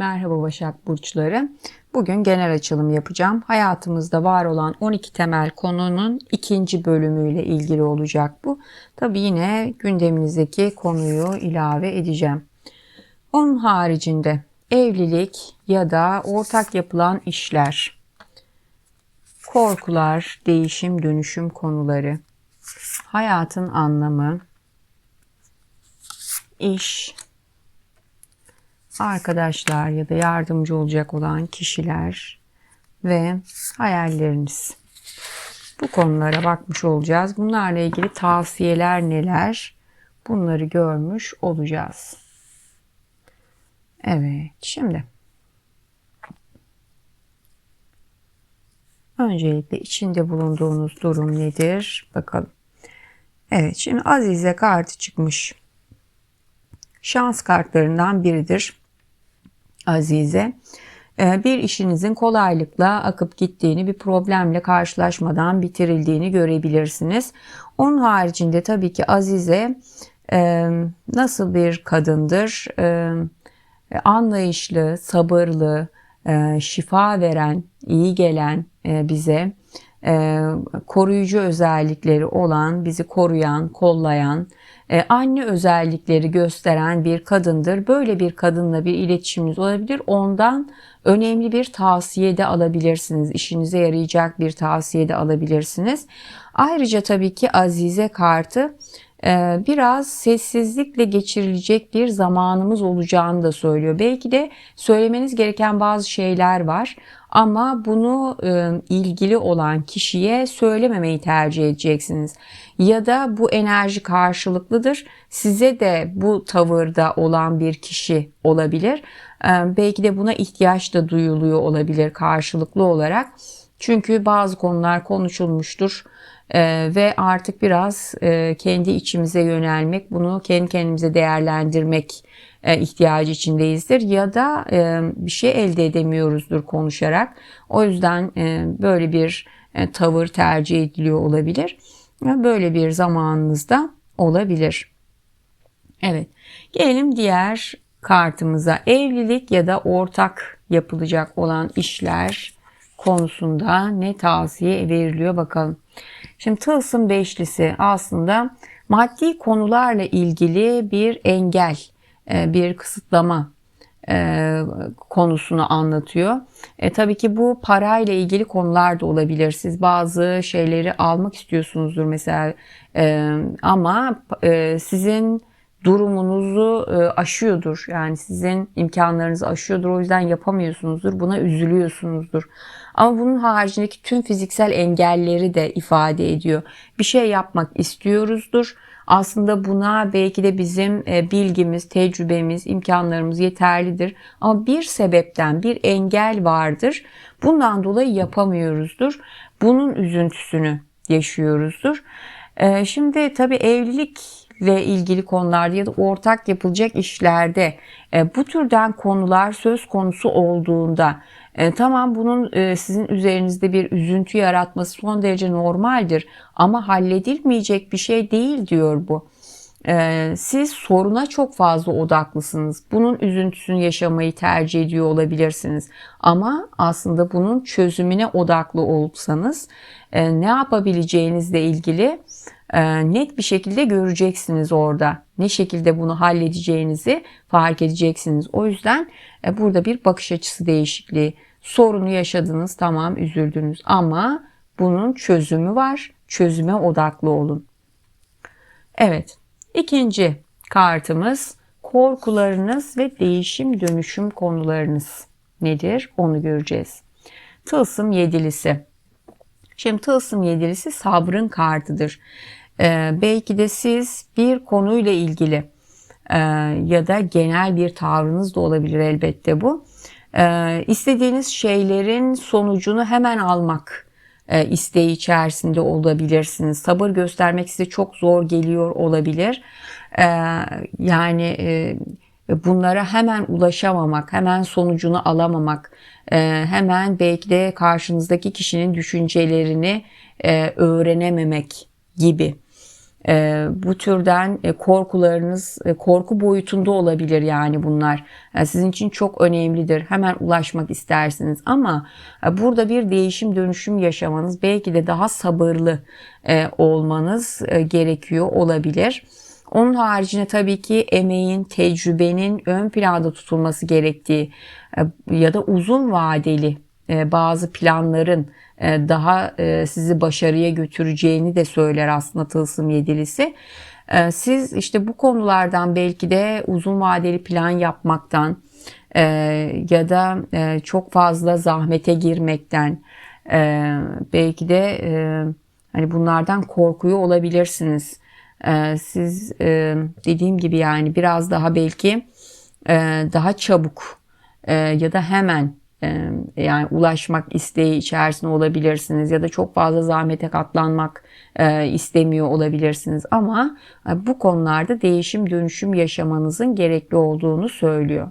Merhaba Başak Burçları. Bugün genel açılım yapacağım. Hayatımızda var olan 12 temel konunun ikinci bölümüyle ilgili olacak bu. Tabi yine gündeminizdeki konuyu ilave edeceğim. Onun haricinde evlilik ya da ortak yapılan işler, korkular, değişim, dönüşüm konuları, hayatın anlamı, iş, arkadaşlar ya da yardımcı olacak olan kişiler ve hayalleriniz. Bu konulara bakmış olacağız. Bunlarla ilgili tavsiyeler neler? Bunları görmüş olacağız. Evet, şimdi öncelikle içinde bulunduğunuz durum nedir? Bakalım. Evet, şimdi Azize kartı çıkmış. Şans kartlarından biridir. Azize. Ee, bir işinizin kolaylıkla akıp gittiğini, bir problemle karşılaşmadan bitirildiğini görebilirsiniz. Onun haricinde tabii ki Azize e, nasıl bir kadındır? E, anlayışlı, sabırlı, e, şifa veren, iyi gelen bize, koruyucu özellikleri olan, bizi koruyan, kollayan, anne özellikleri gösteren bir kadındır. Böyle bir kadınla bir iletişiminiz olabilir. Ondan önemli bir tavsiye de alabilirsiniz. İşinize yarayacak bir tavsiye de alabilirsiniz. Ayrıca tabii ki Azize kartı e, biraz sessizlikle geçirilecek bir zamanımız olacağını da söylüyor. Belki de söylemeniz gereken bazı şeyler var ama bunu e, ilgili olan kişiye söylememeyi tercih edeceksiniz. Ya da bu enerji karşılıklıdır. Size de bu tavırda olan bir kişi olabilir. E, belki de buna ihtiyaç da duyuluyor olabilir karşılıklı olarak. Çünkü bazı konular konuşulmuştur e, ve artık biraz e, kendi içimize yönelmek, bunu kendi kendimize değerlendirmek ihtiyacı içindeyizdir ya da e, bir şey elde edemiyoruzdur konuşarak. O yüzden e, böyle bir e, tavır tercih ediliyor olabilir. Böyle bir zamanınızda olabilir. Evet. Gelelim diğer kartımıza. Evlilik ya da ortak yapılacak olan işler konusunda ne tavsiye veriliyor bakalım. Şimdi tılsım beşlisi aslında maddi konularla ilgili bir engel, e, bir kısıtlama e, konusunu anlatıyor. E, tabii ki bu parayla ilgili konular da olabilir. Siz bazı şeyleri almak istiyorsunuzdur mesela e, ama e, sizin durumunuzu e, aşıyordur. Yani sizin imkanlarınızı aşıyordur. O yüzden yapamıyorsunuzdur. Buna üzülüyorsunuzdur. Ama bunun haricindeki tüm fiziksel engelleri de ifade ediyor. Bir şey yapmak istiyoruzdur. Aslında buna belki de bizim e, bilgimiz, tecrübemiz, imkanlarımız yeterlidir. Ama bir sebepten bir engel vardır. Bundan dolayı yapamıyoruzdur. Bunun üzüntüsünü yaşıyoruzdur. E, şimdi tabii evlilik ile ilgili konularda ya da ortak yapılacak işlerde e, bu türden konular söz konusu olduğunda e, tamam bunun e, sizin üzerinizde bir üzüntü yaratması son derece normaldir ama halledilmeyecek bir şey değil diyor bu. E, siz soruna çok fazla odaklısınız. Bunun üzüntüsünü yaşamayı tercih ediyor olabilirsiniz. Ama aslında bunun çözümüne odaklı olsanız e, ne yapabileceğinizle ilgili e, net bir şekilde göreceksiniz orada. Ne şekilde bunu halledeceğinizi fark edeceksiniz. O yüzden e, burada bir bakış açısı değişikliği. Sorunu yaşadınız tamam üzüldünüz ama bunun çözümü var. Çözüme odaklı olun. Evet ikinci kartımız korkularınız ve değişim dönüşüm konularınız nedir onu göreceğiz. Tılsım yedilisi. Şimdi tılsım yedilisi sabrın kartıdır. Ee, belki de siz bir konuyla ilgili e, ya da genel bir tavrınız da olabilir elbette bu. E, istediğiniz şeylerin sonucunu hemen almak e, isteği içerisinde olabilirsiniz. Sabır göstermek size çok zor geliyor olabilir. E, yani e, bunlara hemen ulaşamamak, hemen sonucunu alamamak, hemen belki de karşınızdaki kişinin düşüncelerini öğrenememek gibi e, bu türden e, korkularınız e, korku boyutunda olabilir yani bunlar. Yani sizin için çok önemlidir. Hemen ulaşmak istersiniz ama e, burada bir değişim dönüşüm yaşamanız belki de daha sabırlı e, olmanız e, gerekiyor olabilir. Onun haricinde tabii ki emeğin, tecrübenin ön planda tutulması gerektiği e, ya da uzun vadeli e, bazı planların e, daha sizi başarıya götüreceğini de söyler aslında Tılsım Yedilisi. Siz işte bu konulardan belki de uzun vadeli plan yapmaktan ya da çok fazla zahmete girmekten belki de hani bunlardan korkuyor olabilirsiniz. Siz e, dediğim gibi yani biraz daha belki e, daha çabuk e, ya da hemen yani ulaşmak isteği içerisinde olabilirsiniz ya da çok fazla zahmete katlanmak istemiyor olabilirsiniz ama bu konularda değişim dönüşüm yaşamanızın gerekli olduğunu söylüyor.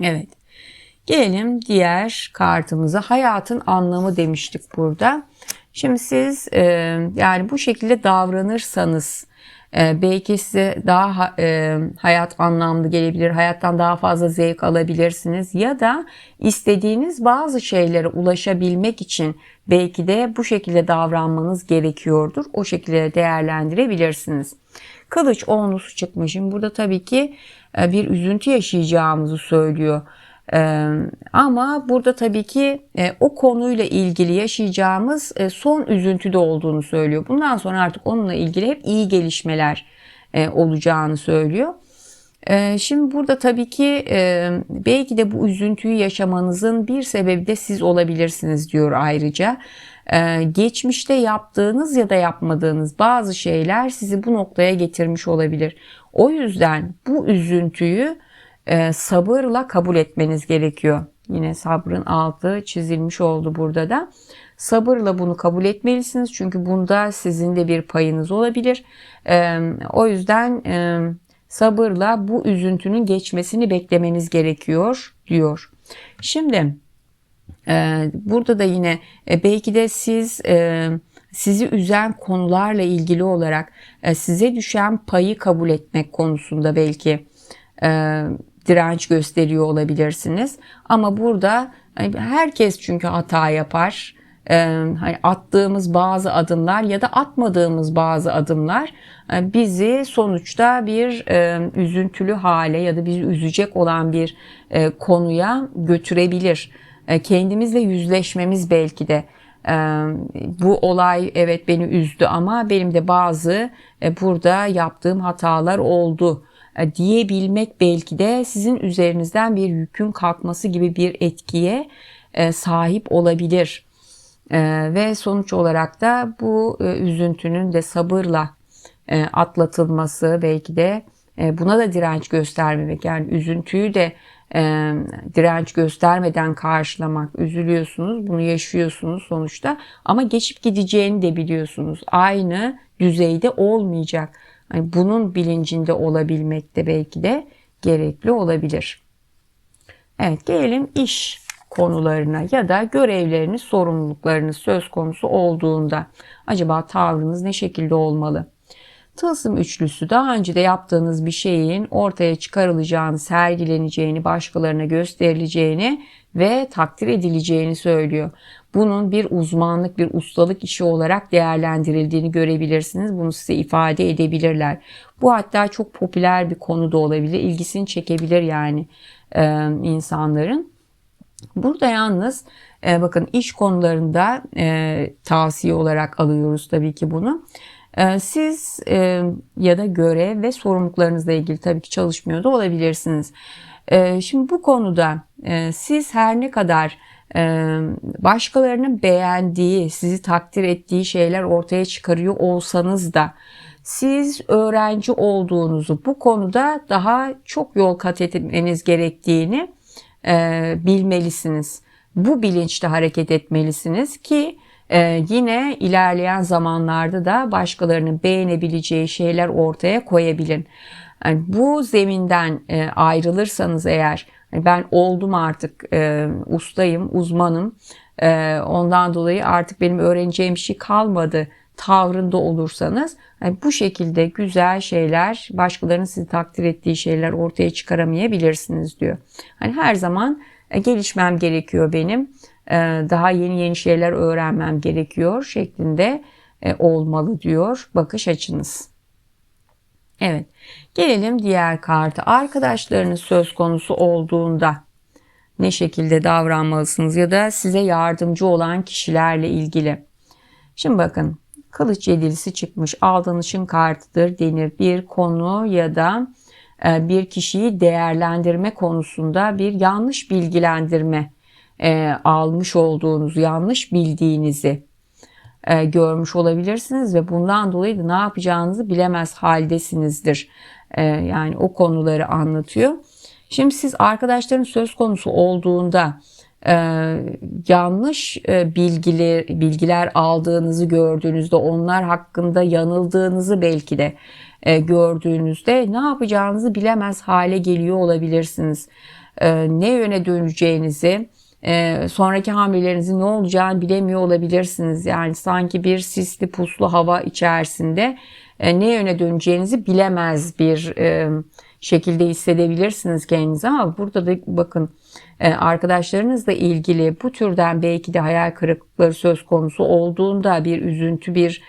Evet. Gelelim diğer kartımıza. Hayatın anlamı demiştik burada. Şimdi siz e, yani bu şekilde davranırsanız e, belki size daha e, hayat anlamlı gelebilir, hayattan daha fazla zevk alabilirsiniz ya da istediğiniz bazı şeylere ulaşabilmek için belki de bu şekilde davranmanız gerekiyordur. O şekilde değerlendirebilirsiniz. Kılıç onlusu çıkmışım. Burada tabii ki e, bir üzüntü yaşayacağımızı söylüyor. Ee, ama burada tabii ki e, o konuyla ilgili yaşayacağımız e, son üzüntüde olduğunu söylüyor. Bundan sonra artık onunla ilgili hep iyi gelişmeler e, olacağını söylüyor. E, şimdi burada tabii ki e, belki de bu üzüntüyü yaşamanızın bir sebebi de siz olabilirsiniz diyor ayrıca. E, geçmişte yaptığınız ya da yapmadığınız bazı şeyler sizi bu noktaya getirmiş olabilir. O yüzden bu üzüntüyü e, sabırla kabul etmeniz gerekiyor. Yine sabrın altı çizilmiş oldu burada da. Sabırla bunu kabul etmelisiniz çünkü bunda sizin de bir payınız olabilir. E, o yüzden e, sabırla bu üzüntünün geçmesini beklemeniz gerekiyor diyor. Şimdi e, burada da yine e, belki de siz e, sizi üzen konularla ilgili olarak e, size düşen payı kabul etmek konusunda belki e, direnç gösteriyor olabilirsiniz. Ama burada herkes çünkü hata yapar. Ee, hani attığımız bazı adımlar ya da atmadığımız bazı adımlar e, bizi sonuçta bir e, üzüntülü hale ya da bizi üzecek olan bir e, konuya götürebilir. Kendimizle yüzleşmemiz belki de bu olay evet beni üzdü ama benim de bazı burada yaptığım hatalar oldu diyebilmek belki de sizin üzerinizden bir yükün kalkması gibi bir etkiye e, sahip olabilir. E, ve sonuç olarak da bu üzüntünün de sabırla atlatılması belki de buna da direnç göstermemek. Yani üzüntüyü de direnç göstermeden karşılamak. Üzülüyorsunuz bunu yaşıyorsunuz sonuçta ama geçip gideceğini de biliyorsunuz. Aynı düzeyde olmayacak Hani bunun bilincinde olabilmek de belki de gerekli olabilir. Evet gelelim iş konularına ya da görevleriniz, sorumluluklarınız söz konusu olduğunda acaba tavrınız ne şekilde olmalı? Tılsım üçlüsü daha önce de yaptığınız bir şeyin ortaya çıkarılacağını, sergileneceğini, başkalarına gösterileceğini ve takdir edileceğini söylüyor. Bunun bir uzmanlık, bir ustalık işi olarak değerlendirildiğini görebilirsiniz. Bunu size ifade edebilirler. Bu hatta çok popüler bir konu da olabilir. İlgisini çekebilir yani e, insanların. Burada yalnız e, bakın iş konularında e, tavsiye olarak alıyoruz tabii ki bunu. E, siz e, ya da görev ve sorumluluklarınızla ilgili tabii ki çalışmıyor da olabilirsiniz. E, şimdi bu konuda siz her ne kadar başkalarının beğendiği, sizi takdir ettiği şeyler ortaya çıkarıyor olsanız da siz öğrenci olduğunuzu bu konuda daha çok yol kat etmeniz gerektiğini bilmelisiniz. Bu bilinçte hareket etmelisiniz ki yine ilerleyen zamanlarda da başkalarının beğenebileceği şeyler ortaya koyabilin. Yani bu zeminden ayrılırsanız eğer ben oldum artık e, ustayım, uzmanım. E, ondan dolayı artık benim öğreneceğim şey kalmadı tavrında olursanız yani bu şekilde güzel şeyler, başkalarının sizi takdir ettiği şeyler ortaya çıkaramayabilirsiniz diyor. Hani her zaman e, gelişmem gerekiyor benim. E, daha yeni yeni şeyler öğrenmem gerekiyor şeklinde e, olmalı diyor bakış açınız. Evet. Gelelim diğer kartı. Arkadaşlarınız söz konusu olduğunda ne şekilde davranmalısınız ya da size yardımcı olan kişilerle ilgili. Şimdi bakın kılıç yedilisi çıkmış. Aldanışın kartıdır denir. Bir konu ya da e, bir kişiyi değerlendirme konusunda bir yanlış bilgilendirme e, almış olduğunuz, yanlış bildiğinizi e, görmüş olabilirsiniz ve bundan dolayı da ne yapacağınızı bilemez haldesinizdir. Yani o konuları anlatıyor. Şimdi siz arkadaşların söz konusu olduğunda e, yanlış e, bilgiler, bilgiler aldığınızı gördüğünüzde onlar hakkında yanıldığınızı belki de e, gördüğünüzde ne yapacağınızı bilemez hale geliyor olabilirsiniz. E, ne yöne döneceğinizi, e, sonraki hamlelerinizin ne olacağını bilemiyor olabilirsiniz. Yani sanki bir sisli puslu hava içerisinde e, ne yöne döneceğinizi bilemez bir e, şekilde hissedebilirsiniz kendinizi ama burada da bakın arkadaşlarınızla ilgili bu türden belki de hayal kırıklıkları söz konusu olduğunda bir üzüntü bir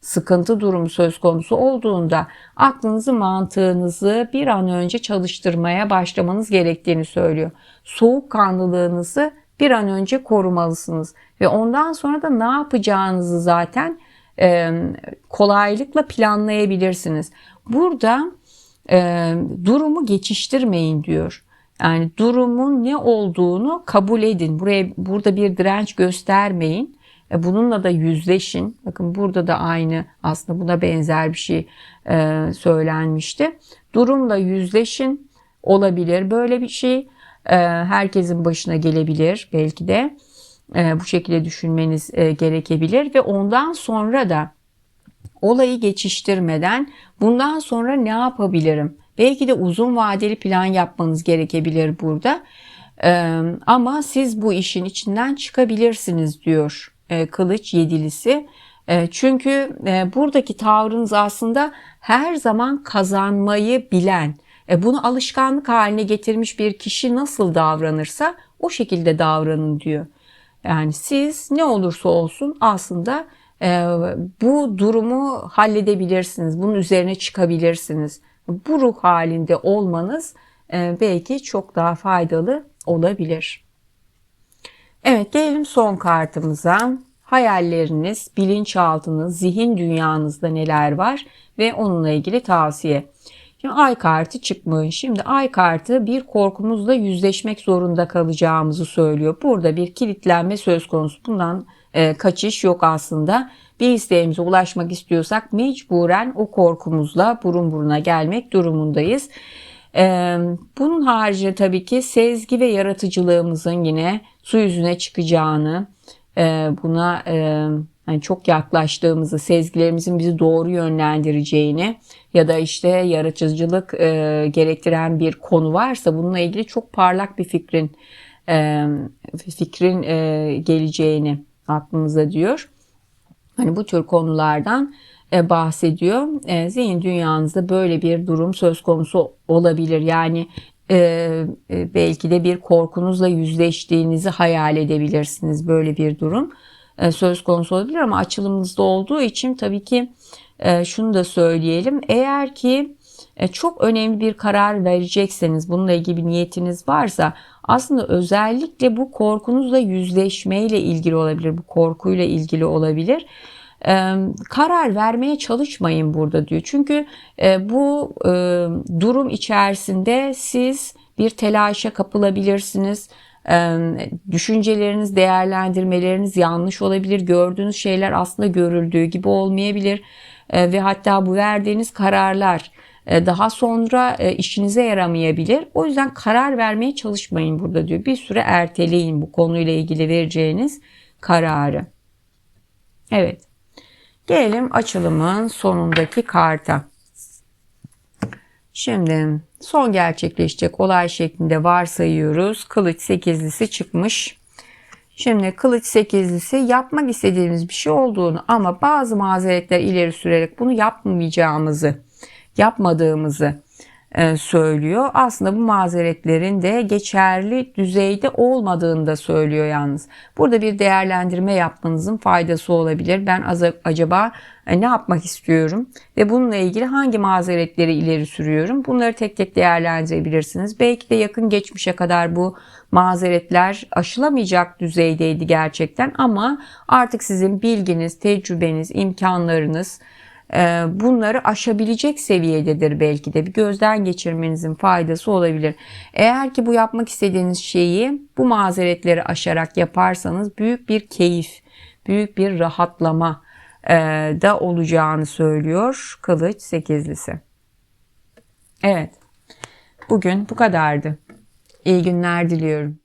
sıkıntı durumu söz konusu olduğunda aklınızı mantığınızı bir an önce çalıştırmaya başlamanız gerektiğini söylüyor. Soğukkanlılığınızı bir an önce korumalısınız ve ondan sonra da ne yapacağınızı zaten kolaylıkla planlayabilirsiniz. Burada durumu geçiştirmeyin diyor. Yani durumun ne olduğunu kabul edin. Buraya burada bir direnç göstermeyin. E, bununla da yüzleşin. Bakın burada da aynı aslında buna benzer bir şey e, söylenmişti. Durumla yüzleşin olabilir böyle bir şey. E, herkesin başına gelebilir belki de. E, bu şekilde düşünmeniz e, gerekebilir ve ondan sonra da olayı geçiştirmeden bundan sonra ne yapabilirim? Belki de uzun vadeli plan yapmanız gerekebilir burada. Ee, ama siz bu işin içinden çıkabilirsiniz diyor e, kılıç yedilisi. E, çünkü e, buradaki tavrınız aslında her zaman kazanmayı bilen, e, bunu alışkanlık haline getirmiş bir kişi nasıl davranırsa o şekilde davranın diyor. Yani siz ne olursa olsun aslında ee, bu durumu halledebilirsiniz. Bunun üzerine çıkabilirsiniz. Bu ruh halinde olmanız e, belki çok daha faydalı olabilir. Evet gelelim son kartımıza. Hayalleriniz, bilinçaltınız, zihin dünyanızda neler var ve onunla ilgili tavsiye. Şimdi ay kartı çıkmış. Şimdi ay kartı bir korkumuzla yüzleşmek zorunda kalacağımızı söylüyor. Burada bir kilitlenme söz konusu. Bundan e, kaçış yok aslında. Bir isteğimize ulaşmak istiyorsak mecburen o korkumuzla burun buruna gelmek durumundayız. E, bunun haricinde tabii ki sezgi ve yaratıcılığımızın yine su yüzüne çıkacağını, e, buna yani çok yaklaştığımızı, sezgilerimizin bizi doğru yönlendireceğini ya da işte yaratıcılık e, gerektiren bir konu varsa bununla ilgili çok parlak bir fikrin e, fikrin e, geleceğini aklımıza diyor. Hani bu tür konulardan e, bahsediyor. E, zihin dünyanızda böyle bir durum söz konusu olabilir. Yani e, e, belki de bir korkunuzla yüzleştiğinizi hayal edebilirsiniz böyle bir durum söz konusu olabilir ama açılımınızda olduğu için tabii ki e, şunu da söyleyelim. Eğer ki e, çok önemli bir karar verecekseniz bununla ilgili bir niyetiniz varsa aslında özellikle bu korkunuzla yüzleşmeyle ilgili olabilir, bu korkuyla ilgili olabilir. Ee, karar vermeye çalışmayın burada diyor. Çünkü e, bu e, durum içerisinde siz bir telaşa kapılabilirsiniz. Düşünceleriniz, değerlendirmeleriniz yanlış olabilir. Gördüğünüz şeyler aslında görüldüğü gibi olmayabilir. E, ve hatta bu verdiğiniz kararlar e, daha sonra e, işinize yaramayabilir. O yüzden karar vermeye çalışmayın burada diyor. Bir süre erteleyin bu konuyla ilgili vereceğiniz kararı. Evet. Gelelim açılımın sonundaki karta. Şimdi son gerçekleşecek olay şeklinde varsayıyoruz. Kılıç sekizlisi çıkmış. Şimdi kılıç sekizlisi yapmak istediğimiz bir şey olduğunu ama bazı mazeretler ileri sürerek bunu yapmayacağımızı, yapmadığımızı söylüyor. Aslında bu mazeretlerin de geçerli düzeyde olmadığını da söylüyor yalnız. Burada bir değerlendirme yapmanızın faydası olabilir. Ben acaba e, ne yapmak istiyorum ve bununla ilgili hangi mazeretleri ileri sürüyorum? Bunları tek tek değerlendirebilirsiniz. Belki de yakın geçmişe kadar bu mazeretler aşılamayacak düzeydeydi gerçekten ama artık sizin bilginiz, tecrübeniz, imkanlarınız, e, bunları aşabilecek seviyededir belki de bir gözden geçirmenizin faydası olabilir. Eğer ki bu yapmak istediğiniz şeyi bu mazeretleri aşarak yaparsanız büyük bir keyif, büyük bir rahatlama e, da olacağını söylüyor Kılıç sekizlisi. Evet. Bugün bu kadardı. İyi günler diliyorum.